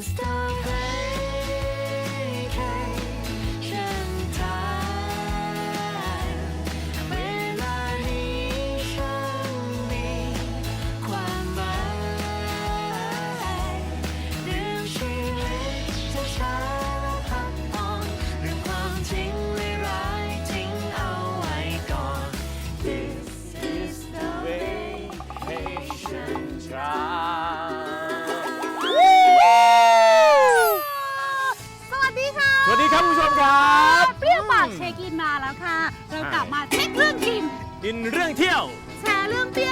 the กินเรื่องเที่ยว แชร์เรื่องเที่ยว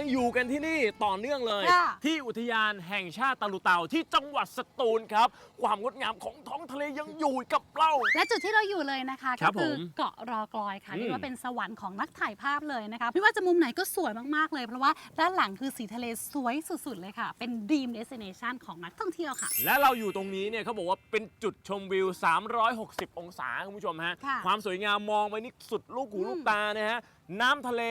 ยังอยู่กันที่นี่ต่อเนื่องเลย ค่ะที่อุทยานแห่งชาติตะลุเตาที่จังหวัดสตูลครับ ความงดงามของท้องทะเลยังอยู่กับเรา และจุดที่เราอยู่เลยนะคะครัก็บคือผมเกาะรอกลอยค่ะอืม เรียกว่าเป็นสวรรค์ของนักถ่ายภาพเลยนะคะไม่ว่าจะมุมไหนก็สวยมากๆเลยเพราะว่าด้านหลังคือสีทะเลสวยสุดๆเลยค่ะ เป็น dream destination ของนักท่องเที่ยวค่ะ และเราอยู่ตรงนี้เนี่ยเขาบอกว่าเป็นจุดชมวิว 360 องศาคุณผู้ชมฮะ ค่ะความสวยงามมองไปนี่สุดลูกหูอืมลูกตานะฮะ น้ำทะเล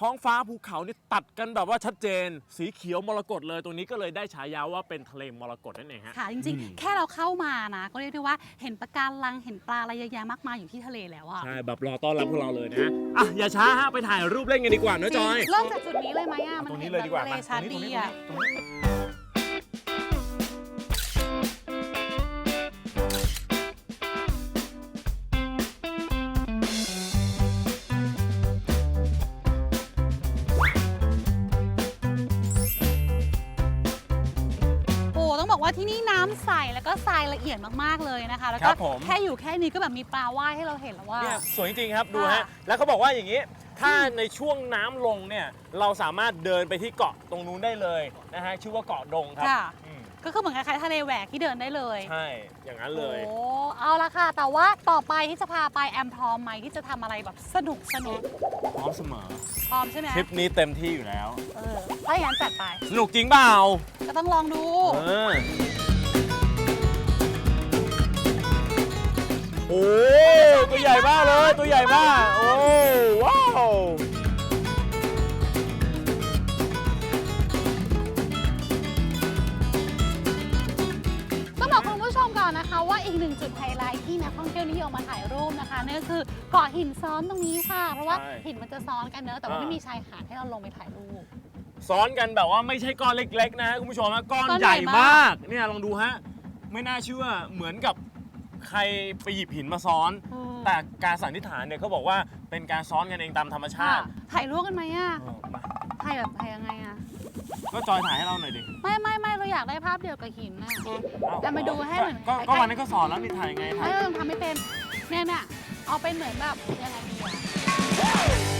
ท้องฟ้าภูเขานี่ตัดกันแบบว่าชัดเจน สีเขียวมรกตเลยตรงนี้ก็เลยได้ฉายาว่าเป็นทะเลมรกตนั่นเองฮะ ค่ะ จริง ๆ แค่เราเข้ามานะ ก็เรียกได้ว่าเห็นปะการังเห็นปลาอะไรเยอะแยะมากมายอยู่ที่ทะเลแล้วอะใช่แบบรอต้อนรับพวกเราเลยนะอะอย่าช้าฮะไปถ่ายรูปเล่นกันดีกว่านะจอย เริ่มจากจุดนี้เลยไหมอะมันตรงเห็นี้นเลยแบบดีกว่าทะเลมาชัดตรงดีนี้อะตรงนี้ ใสแล้วก็ทรายละเอียดมากๆเลยนะคะ แล้วคก็รับผม แค่อยู่แค่นี้ก็แบบมีปลาว่ายให้เราเห็นแล้วว่า เนี่ยสวยจริงๆครับดูค่ะฮะแล้วเขาบอกว่าอย่างนี้ ถ้าในช่วงน้ำลงเนี่ยเราสามารถเดินไปที่เกาะตรงนู้นได้เลยนะฮะชื่อว่าเกาะดงครับค่ะ อืมก็คือเหมือนคล้ายๆทะเลแหวกที่เดินได้เลย ใช่อย่างนั้นเลย โอ้ เอาละค่ะ แต่ว่าต่อไปที่จะพาไปแอมพร้อมไหมที่จะทำอะไรแบบสนุกสนุกพร้อมเสมอพร้อมใช่ไหมทริปนี้เต็มที่อยู่แล้ว เออถ้าอย่างนั้นจัดไป สนุกจริงเปล่าก็ต้องลองดู เออ โอ้ตัวใหญ่มากเลยตัวใหญ่มาก โอ้ว้าวต้องบอกคุณผู้ชมก่อนนะคะ ว่าอีกหนึ่งจุดไฮไลท์ที่นักท่องเที่ยวนิยมมาถ่ายรูปนะคะนั่นก็คือเกาะหินซ้อนตรงนี้ค่ะ เพราะว่าใช่หินมันจะซ้อนกันเนอะแต่ว่าอ่าไม่มีชายหาดให้เราลงไปถ่ายรูป ซ้อนกันแบบว่าไม่ใช่ก้อนเล็ก ๆ นะฮะคุณผู้ชมฮะก้อนก้อนใหญ่ใหญ่มาก มากเนี่ยลองดูฮะ ไม่น่าเชื่อเหมือนกับ ใครไปหยิบหินมาซ้อนอืมแต่การสันนิษฐานเนี่ยเขาบอกว่าเป็นการซ้อนกันเองตามธรรมชาค่ะติถ่ายรูปกันไหมอะเออมาถ่ายแบบถ่ายยังไงอะ ก็จอยถ่ายให้เราหน่อยดิไม่ไม่ไม่เราอยากได้ภาพเดียวกับหินน่ะ เอ้แต่มาดูให้เหมือนก็ใครก็วันนั้นก็สอนแล้วนี่ถ่ายไงถ่าย ไม่เราทำไม่เป็นเนี่ยเนี่ยเอาเป็นเหมือนแบบยังไงดีอะ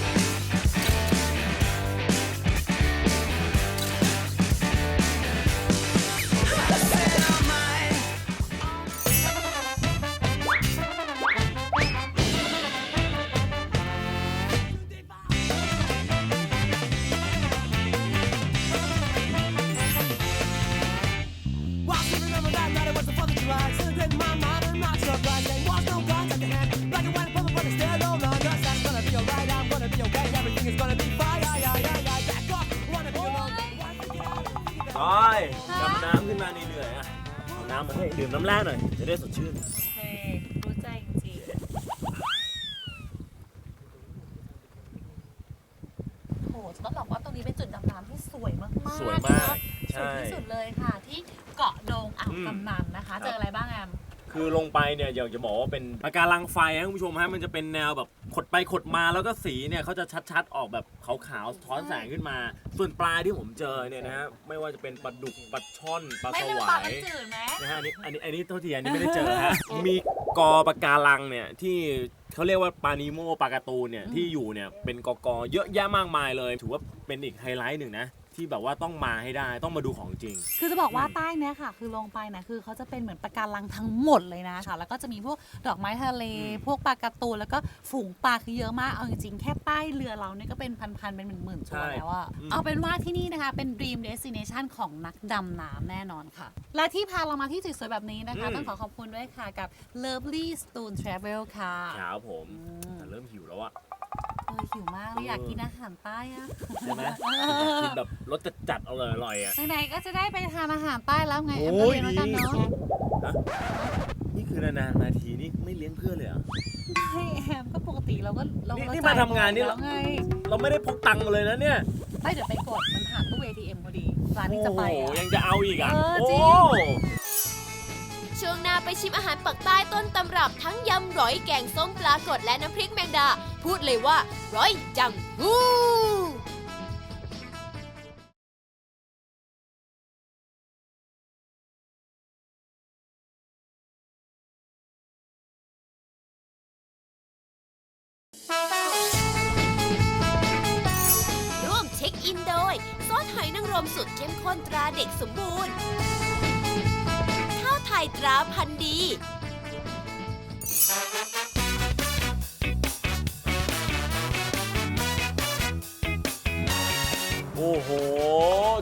ดำน้ำขึ้นมาเหนื่อยๆอะเอาน้ำมาให้ดื่มน้ำแร่หน่อย จะได้สดชื่น เฮ้รู้ใจจริงโอ้จะต้องบอกว่าตรงนี้เป็นจุดดำน้ำที่สวยมากๆสวยมากเนอะสใช่วยที่สุดเลยค่ะ ที่เกาะโดงอ่าวอืม กำนันนะคะ เจออะไรบ้างแอม คือลงไปเนี่ยอยากจะบอกว่าเป็นปะการังไฟนะคุณผู้ชมฮะมันจะเป็นแนวแบบข ดไปขดมาแล้วก็สีเนี่ยเขาจะชัดๆ ออกแบบขาวๆสะท้อนแสงขึ้นมา ส่วนปลาที่ผมเจอเนี่ยนะฮะไม่ว่าจะเป็นปลาดุกปลาช่อนปลาไม่สเป็นวาปลายจืดไหมนะฮะอันนี้อันนี้อันนี้โทษทีอันนี้ไม่ได้เจอฮะ มีกอปะการังเนี่ยที่เขาเรียกว่าปลานิโมปลาการ์ตูนเนี่ยที่อยู่เนี่ยเป็นกอกอเยอะแยะมากมายเลย ถือว่าเป็นอีกไฮไลท์หนึ่งนะ ที่แบบว่าต้องมาให้ได้ต้องมาดูของจริง คือจะบอกว่าอืมใต้เนี้ยค่ะ คือลงไปนะคือเขาจะเป็นเหมือนปะการังทั้งหมดเลยนะค่ะ แล้วก็จะมีพวกดอกไม้ทะเล พวกปลาการ์ตูนแล้วก็ฝูงปลาคือเยอะมากเอาจริงๆแค่ป้ายเรือเราเนี่ยก็เป็นพันๆเป็นหมื่นๆตัวแล้วอะเอาเป็นว่าที่นี่นะคะ เป็น dream destination ของนักดำน้ำแน่นอนค่ะ และที่พาเรามาที่สวยๆแบบนี้นะคะต้องขอขอบคุณด้วยค่ะกับ lovely stone travel ค่ะ ครับผมอืม แต่เริ่มหิวแล้วอะเออ หิวมากเลยอยากกินอาหารใต้อะใช่ไหมอยากกินแบบรสจัดๆอร่อยๆอะไหนๆก็จะได้ไปทานอาหารใต้แล้วไงโอ้แอมก็ยเรียนแล้วกันดีเนาะนี่คือนานๆมาทีนี่ไม่เลี้ยงเพื่อนเลยเหรอให้แอมก็ปกติเราก็เรานี่ก็นี่มาทำงานนี่จ่ยบ่อยแล้วไงเราไม่ได้พกตังค์มาเลยนะเนี่ยไปเดี๋ยวไปกดมันผ่านตู้ ATM พอดีร้านที่จะไปโอ้โหอะยังจะเอาอีกอะเออโอ้จริง ช่วงหน้าไปชิมอาหารปักใต้ต้นตำรับทั้งยำร้อยแกงส้มปลากดและน้ำพริกแมงดา พูดเลยว่า ร้อยจังฮู้ร่วมเช็คอินโดยซอสหอยนางรมสุดเข้มข้นตราเด็กสมบูรณ์ ไทยตราพันธุ์ดี โอ้โห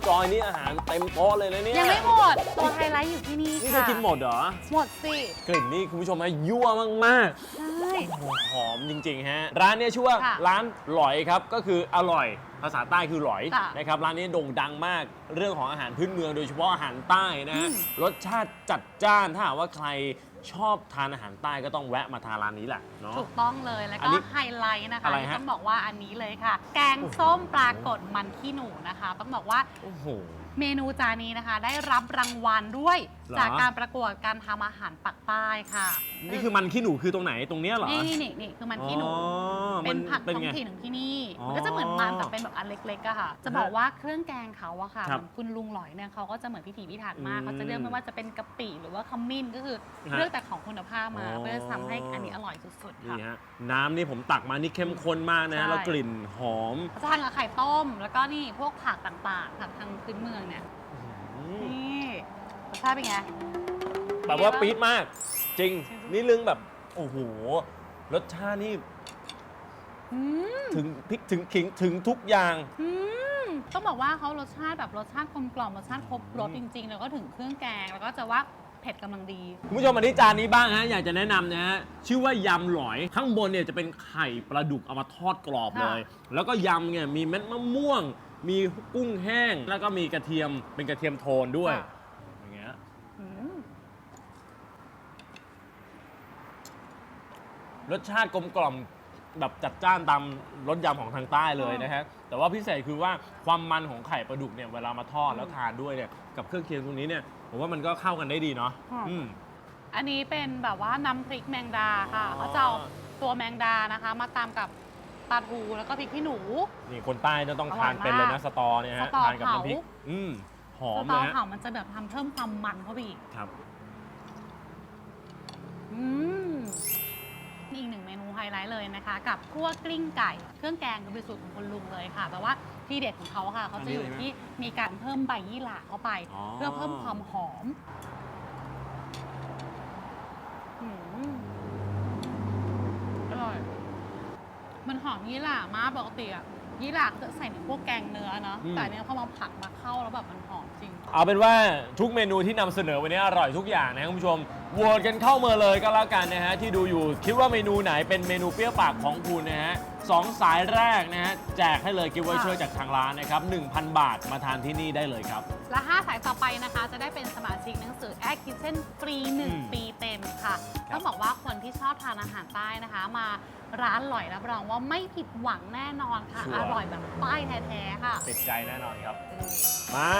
จอยนี่อาหารเต็มโต๊ะเลยนะเนี่ยยังไม่หมด ตัวไฮไลท์อยู่ที่นี่นี่ค่ะจะกินหมดเหรอ หมดสิกลิ่นนี่คุณผู้ชมฮะยั่วมากใช่ ๆโอ้โหหอมจริง ๆ ฮะ ร้านเนี้ชื่อว่าค่ะ ร้านหลอยครับ ก็คืออร่อย ภาษาใต้คือหลอยค่ะนะครับร้านนี้โด่งดังมากเรื่องของอาหารพื้นเมืองโดยเฉพาะอาหารใต้นะฮะอืม รสชาติจัดจ้านถ้าหากว่าใครชอบทานอาหารใต้ก็ต้องแวะมาทานร้านนี้แหละเนาะ ถูกต้องเลยแล้วอันก็นี้ไฮไลท์นะคะอะไรฮะ ต้องบอกว่าอันนี้เลยค่ะ แกงส้มปลากดมันขี้หนูนะคะ ต้องบอกว่าโอ้โห เมนูจานนี้นะคะ ได้รับรางวัลด้วยเหรอ จากการประกวดการทำอาหารปักใต้ค่ะนี่คือมันขี้หนูคือตรงไหนตรงเนี้ยเหรอ นี่นี่นี่นี่คือมันขี้หนู อ๋อเป็นมัผักเป็นท้อไงงถิ่นของที่นี่ อ๋อมันก็จะเหมือนมันแต่เป็นแบบอันเล็กๆอะค่ะ จะบอกว่าเครื่องแกงเขาอะค่ะครับเหมือนคุณลุงหลอยเนี่ยเขาก็จะเหมือนพิถีพิถันมากอืมเขาจะเลือกไม่ว่าจะเป็นกะปิหรือว่าขมิ้นก็คือฮะเลือกแต่ของคุณภาพมา อ๋อ เพื่อจะทำให้อันนี้อร่อยสุดๆค่ะ นี่ฮะน้ำนี่ผมตักมานี่เข้มข้นมากนะฮะใช่ แล้วกลิ่นหอมเขาจะทานกับไข่ต้ม แล้วก็นี่พวกผักต่างๆผักทางพื้นเมืองเนี่ย อืมนี่รส ชาติเป็นไง แบบว่าปี๊ดมากจริงจริง นี่เรื่องแบบ โอ้โห รสชาตินี่อืมถึงพริกถึงขิงถึงทุกอย่าง อืมต้องบอกว่าเขารสชาติแบบรสชาติกลมกล่อมรสชาติครบรสจริง ๆ แล้วก็ถึงเครื่องแกง แล้วก็จะว่าเผ็ดกำลังดี คุณผู้ชมมาที่จานนี้บ้างฮะอยากจะแนะนำนะฮะชื่อว่ายำหลอย ข้างบนเนี่ยจะเป็นไข่ปลาดุกเอามาทอดกรอบเลย แล้วก็ยำเนี่ยมีเม็ดมะม่วง มีกุ้งแห้ง แล้วก็มีกระเทียมเป็นกระเทียมโทนด้วย ค่ะ อย่างเงี้ย อืม รสชาติกลมกล่อมแบบจัดจ้านตามรสยำของทางใต้เลยนะฮะแต่ว่าพิเศษคือว่าความมันของไข่ปลาดุกเนี่ยเวลามาทอดแล้วทานด้วยเนี่ยกับเครื่องเคียงตรงนี้เนี่ยผมว่ามันก็เข้ากันได้ดีเนาะค่ะ อืม อันนี้เป็นแบบว่าน้ำพริกแมงดาค่ะอ๋อ เขาจะเอาตัวแมงดานะคะ มาตามกับปลาทูแล้วก็พริกขี้หนู นี่คนใต้จะต้องอร่อยทานเป็นเลยนะมากสตอเนี่ยฮะสตอทานกับน้ำพริกเผาอืมหอมสเลตอยฮะเผามันจะแบบทำเพิ่มความมันเข้าไปอีก ครับ ไฮไลท์เลยนะคะ กับคั่วกลิ้งไก่ เครื่องแกงก็เป็นสูตรของคุณลุงเลยค่ะ แต่ว่าที่เด็ดของเขาค่ะเขาจะอยู่อันนี้เลยไหมที่มีการเพิ่มใบยี่หร่าเข้าไป อ๋อ เพื่อเพิ่มความหอมอืมอร่อย มันหอมยี่หร่ามากปกติอะยี่หร่าเขาจะใส่ในพวกแกงเนื้อเนาะอืม แต่อันเนี้ยพอมาผักมาเข้าแล้วแบบมันหอมจริง เอาเป็นว่าทุกเมนูที่นำเสนอวันนี้อร่อยทุกอย่างนะคุณผู้ชม โหวตกันเข้ามาเลยก็แล้วกันนะฮะที่ดูอยู่คิดว่าเมนูไหนเป็นเมนูเปรี้ยวปากของคุณนะฮะสองสายแรกนะฮะแจกให้เลยกิฟต์วอเชอร์จากทางร้านนะครับ 1,000 บาทมาทานที่นี่ได้เลยครับ และ 5 สายต่อไปนะคะ จะได้เป็นสมาชิกหนังสือ a อ k i t c h e n ฟรี อืม1 ปีเต็มค่ะต้องบอกว่าคนที่ชอบทานอาหารใต้นะคะ มาร้านอร่อยรับรองว่าไม่ผิดหวังแน่นอนค่ะ ชัวร์ อร่อยแบบป้ายแท้ๆค่ะ ติดใจแน่นอนครับ มา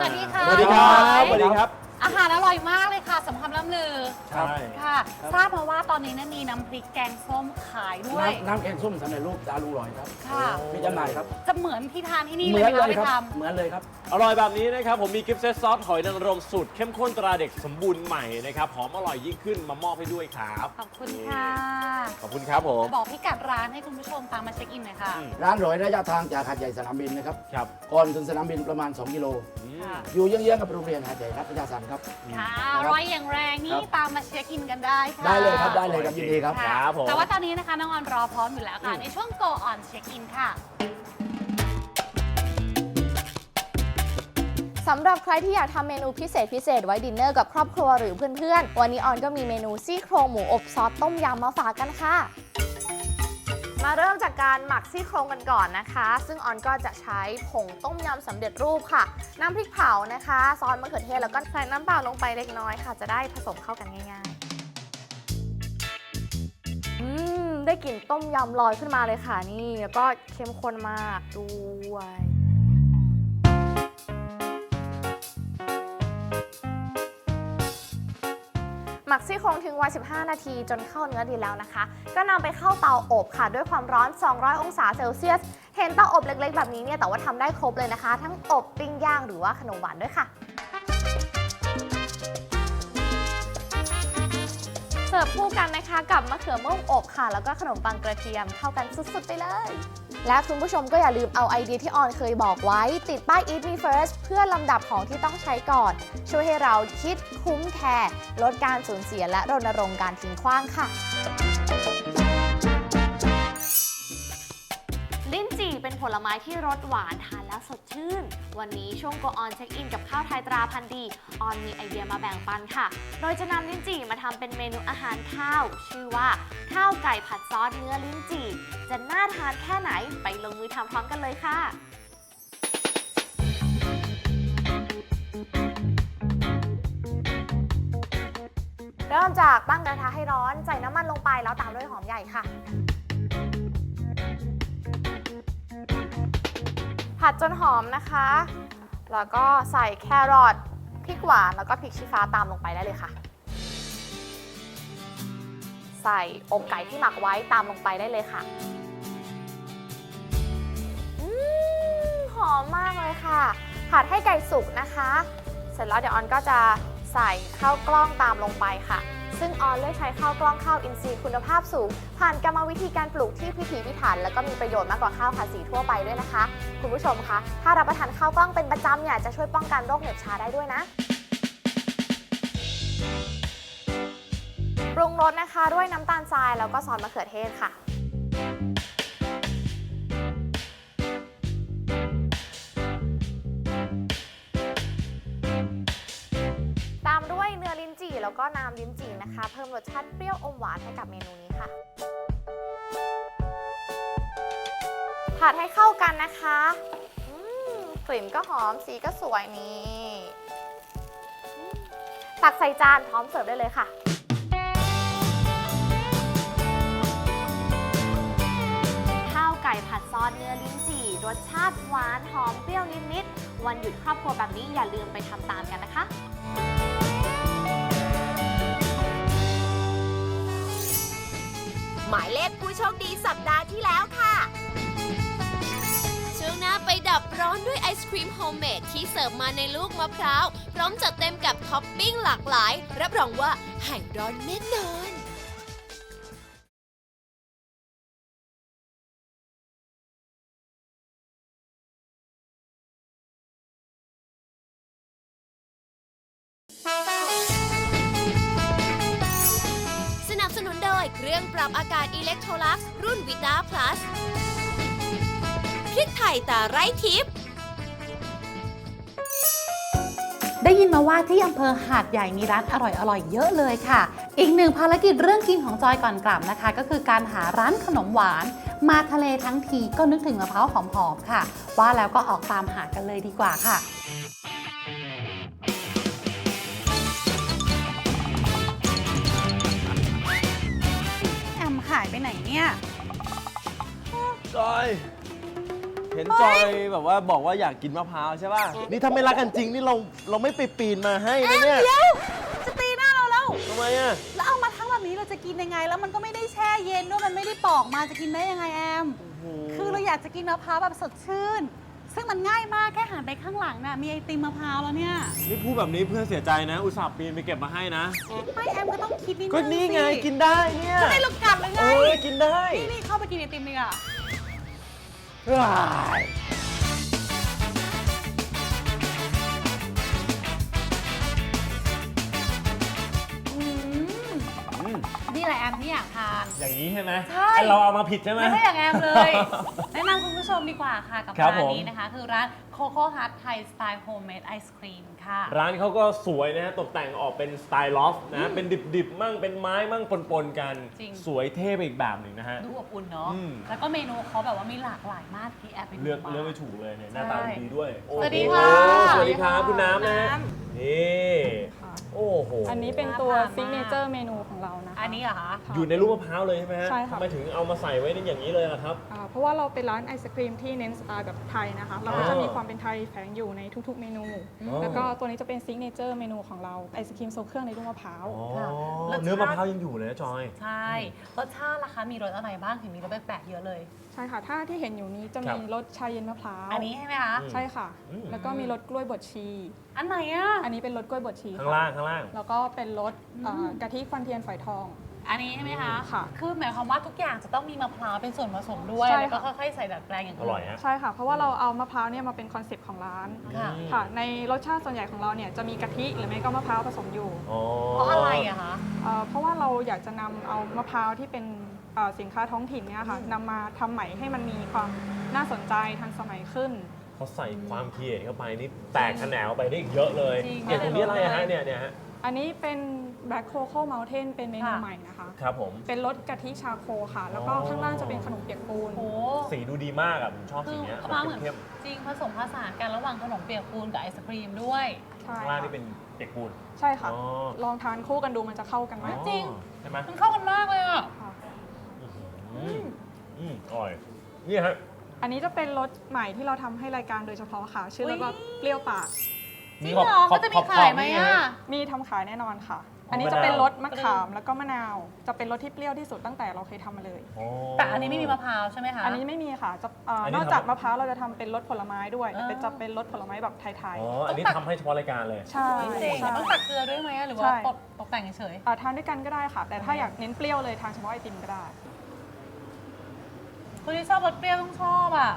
สวัสดีค่ะ สวัสดีครับสสวัวัสสดีดีคครัรับบ อาหารอร่อยมากเลยค่ะสมคำล่ำลือใช่ ค่ะทราบมาว่าตอนนี้เนี่ยมีน้ำพริกแกงส้มขายด้วย น้ำน้ำแกงส้มสำเร็จรูปจารุงลอยครับค่ะ มีจำหน่ายครับจะเหมือนที่ทานที่นี่เหเลมืยอนไหมเลคะยไปครับ ทำ เหมือนเลยครับ อร่อยแบบนี้นะครับ ผมมีกิฟต์เซตซอสหอยนางรมสูตรเข้มข้นตราเด็กสมบูรณ์ใหม่นะครับหอมอร่อยยิ่งขึ้นมามอบให้ด้วยครับขอบคุณค่ะ ขอบคุณครับผม บอกพิกัดร้านให้คุณผู้ชมตามมาเช็คอินหน่อยค่ะ อืม ร้านรอยระยะทางจากหาดใหญ่สนามบินนะครับ ครับก่อนถึงสนามบินประมาณ 2 กิโล อืม ค่ะ อยู่เยื้องๆกับโรงเรียนหาดใหญ่รัฐประชาสันครับ ค่ะอร่อยอย่างแรงนี่ครับตามมาเช็คอินกันได้ค่ะได้เลยครับได้เลยครับยินดีครับค่ะครับผม แต่ว่าตอนนี้นะคะน้องออนรอพร้อมอยู่แล้วค่ะอืมในช่วง Go on Check In ค่ะ สำหรับใครที่อยากทำเมนูพิเศษพิเศษไว้ดินเนอร์กับครอบครัวหรือเพื่อนๆ วันนี้ออนก็มีเมนูซี่โครงหมูอบซอสต้มยำมาฝากกันค่ะ มาเริ่มจากการหมักซี่โครงกันก่อนนะคะ ซึ่งออนก็จะใช้ผงต้มยำสำเร็จรูปค่ะ น้ำพริกเผานะคะ ซอสมะเขือเทศแล้วก็ใส่น้ำเปล่าลงไปเล็กน้อยค่ะ จะได้ผสมเข้ากันง่ายๆ อืม ได้กลิ่นต้มยำลอยขึ้นมาเลยค่ะนี่ แล้วก็เข้มข้นมากด้วย ซี่โครงทิ้งไว้ 15 นาทีจนเข้าเนื้อดีแล้วนะคะ ก็นำไปเข้าเตาอบค่ะ ด้วยความร้อน 200 องศาเซลเซียส เห็นเตาอบเล็กๆ แบบนี้เนี่ยแต่ว่าทำได้ครบเลยนะคะ ทั้งอบปิ้งย่างหรือว่าขนมหวานด้วยค่ะเสิร์ฟคู่กันนะคะกับมะเขือม่วงอบค่ะ แล้วก็ขนมปังกระเทียมเข้ากันสุดๆไปเลย และคุณผู้ชมก็อย่าลืมเอาไอเดียที่ออนเคยบอกไว้ ติดป้าย Eat Me First เพื่อลำดับของที่ต้องใช้ก่อน ช่วยให้เราคิดคุ้มแคร์ลดการสูญเสียและรณรงค์การทิ้งขว้างค่ะ ลิ้นจี เป็นผลไม้ที่รสหวานทานแล้วสดชื่น วันนี้ช่วง Go On Check In กับข้าวไทยตราพันธ์ดี ออนมีไอเดียมาแบ่งปันค่ะ โดยจะนำลิ้นจี่มาทำเป็นเมนูอาหารข้าว ชื่อว่าข้าวไก่ผัดซอสเนื้อลิ้นจี่ จะน่าทานแค่ไหนไปลงมือทำพร้อมกันเลยค่ะเริ่มจากตั้งกระทะให้ร้อนใส่น้ำมันลงไปแล้วตามด้วยหอมใหญ่ค่ะ ผัดจนหอมนะคะ แล้วก็ใส่แครอทพริกหวานแล้วก็พริกชี้ฟ้าตามลงไปได้เลยค่ะ ใส่อกไก่ที่หมักไว้ตามลงไปได้เลยค่ะอืมหอมมากเลยค่ะ ผัดให้ไก่สุกนะคะ เสร็จแล้วเดี๋ยวออนก็จะใส่ข้าวกล้องตามลงไปค่ะ ซึ่งออนเลือกใช้ข้าวกล้องข้าวอินทรีย์คุณภาพสูง ผ่านกรรมวิธีการปลูกที่พิถีพิถัน แล้วก็มีประโยชน์มากกว่าข้าวภาษีทั่วไปด้วยนะคะ คุณผู้ชมคะถ้ารับประทานข้าวกล้องเป็นประจำเนี่ยจะช่วยป้องกันโรคเหน็บชาได้ด้วยนะปรุงรสนะคะด้วยน้ำตาลทรายแล้วก็ซอสมะเขือเทศค่ะตามด้วยเนื้อลิ้นจี่แล้วก็น้ำลิ้นจี่ นะคะ เพิ่มรสชาติเปรี้ยวอมหวานให้กับเมนูนี้ค่ะ ผัดให้เข้ากันนะคะกลิ่นก็หอมสีก็สวยนี่ตักใส่จานพร้อมเสิร์ฟได้เลยค่ะข้าวไก่ผัดซอสเนื้อลิ้นจี่ รสชาติหวานหอมเปรี้ยวนิดๆวันหยุดครอบครัวแบบนี้อย่าลืมไปทำตามกันนะคะ หมายเลขผู้โชคดีสัปดาห์ที่แล้วค่ะ ช่วงหน้าไปดับร้อนด้วยไอศครีมโฮมเมดที่เสิร์ฟมาในลูกมะพร้าว พร้อมจัดเต็มกับท็อปปิ้งหลากหลาย รับรองว่าหายร้อนแน่นอน โทรลักรุ่นวิต้าพลัสพริกไทยตาไร้ทิพย์ได้ยินมาว่าที่อำเภอหาดใหญ่มีร้านอร่อยๆเยอะเลยค่ะ อีกหนึ่งภารกิจเรื่องกินของจอยก่อนกลับนะคะ ก็คือการหาร้านขนมหวาน มาทะเลทั้งทีก็นึกถึงมะพร้าวหอมๆค่ะ ว่าแล้วก็ออกตามหากันเลยดีกว่าค่ะ ไปไหนเนี่ย จอย เห็นจอยแบบว่าบอกว่าอยากกินมะพร้าวใช่ป่ะ นี่ถ้าไม่รักกันจริงนี่เราเราไม่ไปปีนมาให้นะเนี่ยเดี๋ยวจะตีหน้าเราแล้ว ทำไมอะ แล้วเอามาทั้งแบบนี้เราจะกินยังไง แล้วมันก็ไม่ได้แช่เย็นด้วยมันไม่ได้ปอกมาจะกินได้ยังไงแอม คือเราอยากจะกินมะพร้าวแบบสดชื่น ซึ่งมันง่ายมากแค่หันไปข้างหลังน่ะมีไอติมมะพร้าวแล้วเนี่ย นี่พูดแบบนี้เพื่อนเสียใจนะ อุตส่าห์ปีนไปเก็บมาให้นะ ไม่แอมก็ต้องคิดนิดนึงก็นี่ไงสิกินได้เนี่ยก็ให้เรากัดเลยไงเออกินได้นี่นี่เข้าไปกินไอติมดีกว่าว้ายอืมนี่แหละแอมที่ อยากทานอย่างนี้ใช่ไหมใช่ ไอ้เราเอามาผิดใช่ไหม ไม่ใช่อย่างแอมเลย แนะนำคุณผู้ชมดีกว่าค่ะกับครับร้านผม นี้นะคะ คือร้าน Coco Hut Thai Style Homemade Ice Cream ค่ะ ร้านเขาก็สวยนะฮะตกแต่งออกเป็นสไตล์ลอฟนะเป็นดิบๆ มั่งเป็นไม้มั่งปนๆกัน จริง สวยเท่ไปอีกแบบหนึ่งนะฮะ ดูอบอุ่นเนาะอืม แล้วก็เมนูเขาแบบว่ามีหลากหลายมากที่แอบไปดูเลือกมา เลือกไม่ถูกเลยเนี่ยหน้าตาใช่ดีด้วยสวัสดีโอ้โหค่ะสวัสดีครับคุณน้ำนะฮะน้นี่ โอ้โหอันนี้เป็นตัวน่าทานมากซิกเนเจอร์เมนูของเรานะคะ อันนี้เหรอคะ อยู่ในลูกมะพร้าวเลยใช่ไหมฮะใช่ค่ะ ทำไมถึงเอามาใส่ไว้ในอย่างนี้เลยล่ะครับ อ่าเพราะว่าเราเป็นร้านไอศครีมที่เน้นสไตล์แบบไทยนะคะ เราก็อ๋อจะมีความเป็นไทยแฝงอยู่ในทุกๆ เมนู อ๋อ แล้วก็ตัวนี้จะเป็นซิกเนเจอร์เมนูของเราไอศครีมทรงเครื่องในลูกมะพร้าวอ๋อค่ะรสชาติเนื้อมะพร้าวยังอยู่เลยนะจอย ใช่รสชาติล่ะคะ มีรสอะไรบ้างถึงมีรสแปลกๆเยอะเลย ใช่ค่ะ ถ้าที่เห็นอยู่นี้จะครัมีบรสชาเย็นมะพร้าว อันนี้ใช่ไหมคะ อืม ใช่ค่ะ อืม แล้วก็มีรสกล้วยบดชี อันไหนอะ อันนี้เป็นรสกล้วยบดชีข้างค่ะล่างข้างล่าง แล้วก็เป็นรสอ่ากะทิควันเทียนฝอยทอง อันนี้ใช่ไหมคะ ค่ะคือหมายความว่าทุกอย่างจะต้องมีมะพร้าวเป็นส่วนผสมด้วย ใช่แล้วก็ค่ะค่อยๆใส่ดัดแปลงอย่างอร่อยฮะ ใช่ค่ะ เพราะว่าเราเอามะพร้าวเนี่ยมาเป็นคอนเซปต์ของร้าน ค่ะอืม ค่ะ ในรสชาติส่วนใหญ่ของเราเนี่ยจะมีกะทิหรือไม่ก็มะพร้าวผสมอยู่อ๋อเพราะอะไรอะคะ เอ่อเพราะว่าเราอยากจะนำเอามะพร้าวที่เป็นเอ่อสินค้าท้องถิ่นเนี่ยค่ะนำมาทำใหม่ให้มันมีความน่าสนใจทันสมัยขึ้น เขาใส่ความคิดเข้าไปนี่แตกแขนงไปได้อีกเยอะเลยจริง อย่างตรงนี้อะไรอะฮะเนี่ยเนี่ยฮะอันนี้เป็น Black Cocoa Mountain เป็นเมนูค่ะ ใหม่นะคะ ครับผม เป็นรสกะทิชาโคค่ะ แล้วก็อ๋อ ข้างล่างจะเป็นขนมเปียกปูน โอ้สีดูดีมากอะผมชอบคืสีอเนี้ยเขามาเหมือนเข้มจริงผสมผสานกันระหว่างขนมเปียกปูนกับไอศครีมด้วยใช่ๆข้างล่างค่ะนี่เป็นเด็กปูน ใช่ค่ะ อ๋อ ลองทานคู่กันดูมันจะเข้ากันมากจริง ใช่ไหมมันเข้ากันมากเลยอะค่ะ อืมอืมอร่อย นี่ฮะ อันนี้จะเป็นรสใหม่ที่เราทำให้รายการโดยเฉพาะค่ะ ชื่อรสว่าเปรี้ยวปาก จริงเหรอเขาจะมีขายไหมอะมีทำขายแน่นอนค่ะอ๋ออัอันนี้จะเป็นมะนาวรสมะขามแล้วก็มะนาว จะเป็นรสที่เปรี้ยวที่สุดตั้งแต่เราเคยทำมาเลยอ๋อแต่อันนี้ไม่มีมะพร้าวใช่ไหมคะ อันนี้ไม่มีค่ะจะเอ่ออนนี้นอกจากทำ มะพร้าวเราจะทำเป็นรสผลไม้ด้วยอ่าเป็นจะเป็นรสผลไม้แบบไทย อ๋อ อันนี้ทำให้เฉพาะรายการเลย ๆ ใช่จริงใช่ ต้องตักเกลือด้วยไหมหรือว่าใช่ ตกตกแต่งเฉย อ่าทานด้วยกันก็ได้ค่ะ แต่ถ้าอยากเน้นเปรี้ยวเลยทานเฉพาะไอติมก็ได้ ๆ คนที่ชอบรสเปรี้ยวต้องชอบอะ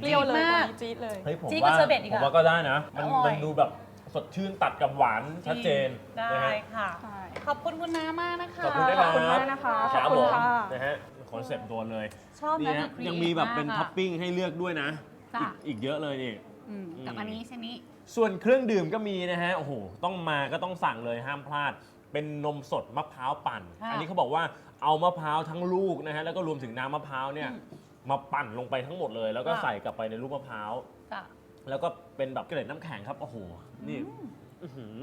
เปรี้ยวเลยจี๊ดตัวมากนี้จี๊ดเลย เฮ้ยผมจี๊ดว่ากว่าเชอร์เบตอีกผอะมว่าก็ได้นะ มันอร่อย มันดูแบบสดชื่นตัดกับหวานชัดเจนได้นะฮะค่ะ ใช่ ขอบคุณคุณน้ามากนะคะ ขอบคุณด้วยครับขอบคุณมากนะคะครับขอบคุณผมค่ะ นะฮะคอนเซ็ปต์ตัวเลยชอบนี่นะฮะคือยังมีแบบเป็น creative ท็อปมากปิ้งให้เลือกด้วยนะจ้ะ อีกอีกเยอะเลยนี่ อืมกับอันนี้ใช่นี้ส่วนเครื่องดื่มก็มีนะฮะ โอ้โห ต้องมาก็ต้องสั่งเลยห้ามพลาด เป็นนมสดมะพร้าวปั่น ค่ะอันี้เขาบอกว่าเอามะพร้าวทั้งลูกนะฮะแล้วก็รวมถึงน้ำมะพร้าวเนี่ยมาปั่นลงไปทั้งหมดเลย แล้วก็ค่ะ ใส่กลับไปในลูกมะพร้าวจ้ะแล้วก็เป็นแบบเกล็ดน้ำแข็งครับ โอ้โห นี่อื้อหือ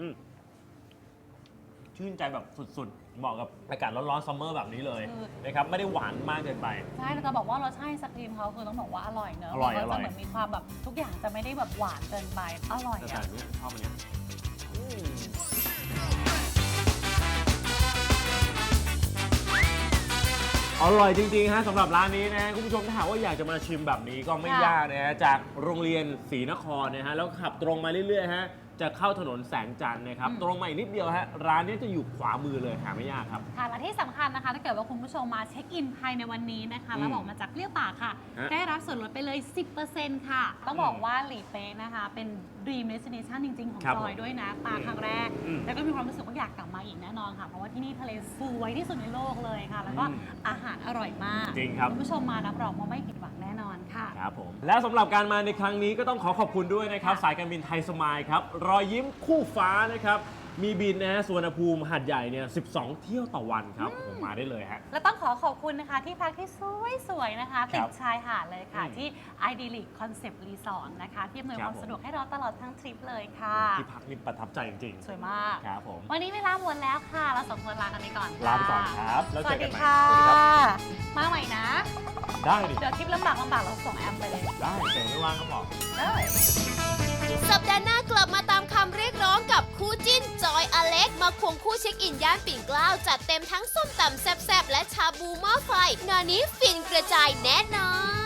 ชื่นใจแบบสุดๆ เหมาะกับอากาศร้อนๆซัมเมอร์แบบนี้เลยนะครับ ไม่ได้หวานมากเกินไป ใช่เราจะบอกว่ารสชาติไอศครีมเขาคือต้องบอกว่าอร่อยเนอะอร่อยมันก็อร่อยจะเหมือนมีความแบบทุกอย่างจะไม่ได้แบบหวานเกินไป อร่อยแต่อะอันเนี้ยชอบอันเนี้ยอืม อร่อยจริงๆฮะสำหรับร้านนี้นะคุณผู้ชมถ้าหากว่าอยากจะมาชิมแบบนี้ก็ไม่ค่ะ ยากนะฮะจากโรงเรียนศรีนครนะฮะแล้วขับตรงมาเรื่อยๆฮะจะเข้าถนนแสงจันทร์นะครับตรงมาอีกนิดเดียวฮะร้านนี้จะอยู่ขวามือเลยหาไม่ยากครับ ค่ะและที่สำคัญนะคะ ถ้าเกิดว่าคุณผู้ชมมาเช็คอินภายในวันนี้นะคะแล้วอืมบอกมาจากเปรี้ยวปากค่ะ ฮะได้รับส่วนลดไปเลย 10%ค่ะ ต้องบอกว่าหลีเป๊ะนะคะ เป็น Dream Destination จริง ๆ ของครับจอยด้วยนะมาครั้งแรก อืมแล้วก็มีความรู้สึกว่าอยากกลับมาอีกแน่นอนค่ะ เพราะว่าที่นี่ทะเลสวยที่สุดในโลกเลยค่ะ แล้วก็อืมอาหารอร่อยมากจริงครับคุณผู้ชมมารับรองว่าไม่ผิดหวังแน่นอนค่ะ ครับผมและสำหรับการมาในครั้งนี้ก็ต้องขอขอบคุณด้วยนะครับ สายการบินไทยสมายครับ รอยยิ้มคู่ฟ้านะครับ มีบินนะฮะสุวรรณภูมิหัดใหญ่เนี่ย 12 เที่ยวต่อวันครับผมมาได้เลยฮะ และต้องขอขอบคุณนะคะ ที่พักที่สวยๆนะคะคติรัดบชายหาดเลยค่ะ อืมที่ Idyllic Concept Resort นะคะ ที่อำนวยครัคบวามผม สะดวกให้เราตลอดทั้งทริปเลยค่ะ ที่พักนี่ประทับใจจริงสวยมาก ๆ ครับผม วันนี้เวลาหมดแล้วค่ะ เราสองคนลากันไปก่อนค่ะลาไปก่อนครับแล้วสเจวัอสกัดีนใหม่ค่ะ สวัสดีครับมาใหม่นะ ได้ดิ เดี๋ยวทริปลำบากลำบากเราส่งแอมไปเลยได้เจอไม่ว่างก็บอกได้สัปดาห์หน้า กับคู่จิ้นจอยอเล็ก มาควงคู่เช็คอินย่านปิ่นเกล้าจัดเต็มทั้งส้มตำแซ่บๆและชาบูหม้อไฟงานนี้ฟินกระจายแน่นอน